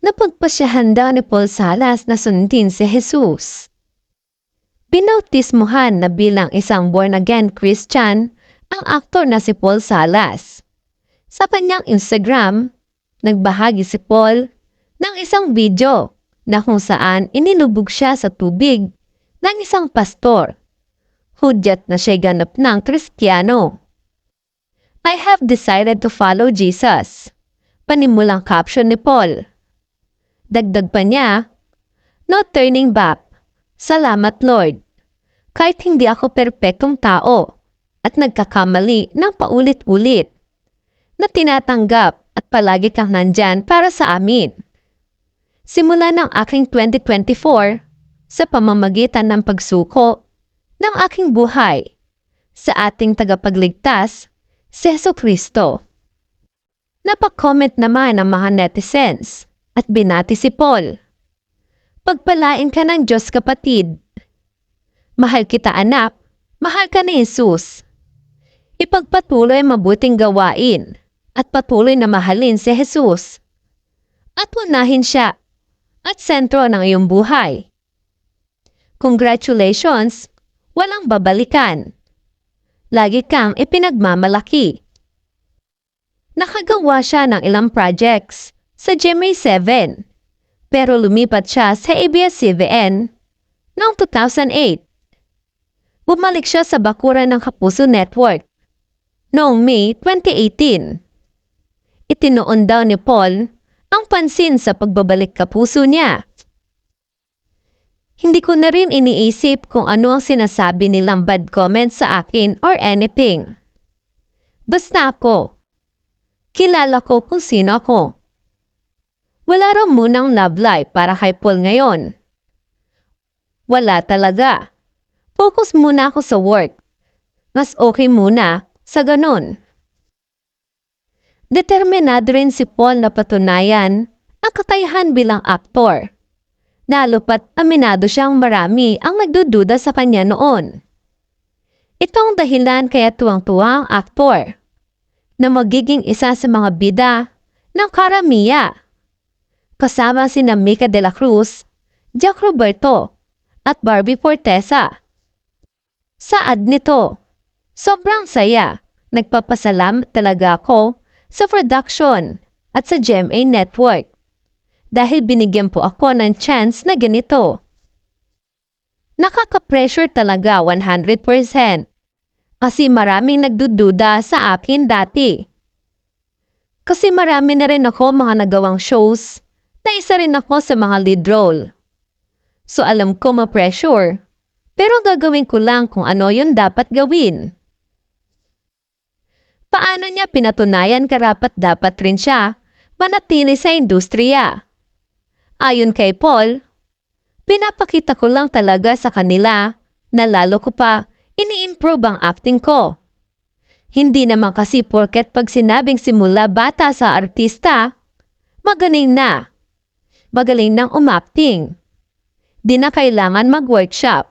napagpasyahan daw ni Paul Salas na sundin si Jesus. Binautismuhan na bilang isang born-again Christian ang aktor na si Paul Salas. Sa kanyang Instagram, nagbahagi si Paul ng isang video na kung saan inilubog siya sa tubig ng isang pastor. Hudyat na siya ganap ng Kristiyano. I have decided to follow Jesus. Panimulang caption ni Paul. Dagdag pa niya, No turning back. Salamat Lord. Kahit hindi ako perpektong tao at nagkakamali ng paulit-ulit na tinatanggap at palagi kang nandyan para sa amin. Simula ng aking 2024 sa pamamagitan ng pagsuko ng aking buhay sa ating tagapagligtas, si Yeso Kristo. Napakomment naman ang mga netizens at binati si Paul. Pagpalain ka ng Diyos kapatid. Mahal kita anak, mahal ka ni Jesus. Ipagpatuloy ang mabuting gawain at patuloy na mahalin si Jesus. At unahin siya at sentro ng iyong buhay. Congratulations, walang babalikan. Lagi kang ipinagmamalaki. Nakagawa siya ng ilang projects sa GMA7, pero lumipat siya sa ABS-CBN noong 2008. Bumalik siya sa bakuran ng Kapuso Network noong May 2018. Itinoon daw ni Paul ang pansin sa pagbabalik kapuso niya. Hindi ko na rin iniisip kung ano ang sinasabi nilang bad comments sa akin or anything. Basta ako. Kilala ko kung sino ako. Wala raw munang life para kay Paul ngayon. Wala talaga. Focus muna ako sa work. Mas okay muna sa ganon. Determinado rin si Paul na patunayan ang kakayahan bilang aktor. Lalo pat aminado siyang marami ang nagdududa sa kanya noon. Ito ang dahilan kaya tuwang-tuwa ang aktor na magiging isa sa mga bida ng karamiya. Kasama sina Mika de la Cruz, Jack Roberto, at Barbie Fortesa. Saad nito, sobrang saya. Nagpapasalam talaga ako sa production at sa GMA Network dahil binigyan po ako ng chance na ganito. Nakaka-pressure talaga 100% kasi maraming nagdududa sa akin dati. Kasi marami na rin ako mga nagawang shows na isa rin ako sa mga lead role. So alam ko ma-pressure, pero gagawin ko lang kung ano yung dapat gawin. Paano niya pinatunayan karapat dapat rin siya manatili sa industriya? Ayon kay Paul, pinapakita ko lang talaga sa kanila na lalo ko pa ini-improve ang acting ko. Hindi naman kasi porket pag sinabing simula bata sa artista, magaling na. Magaling ng umacting. Di na kailangan mag-workshop.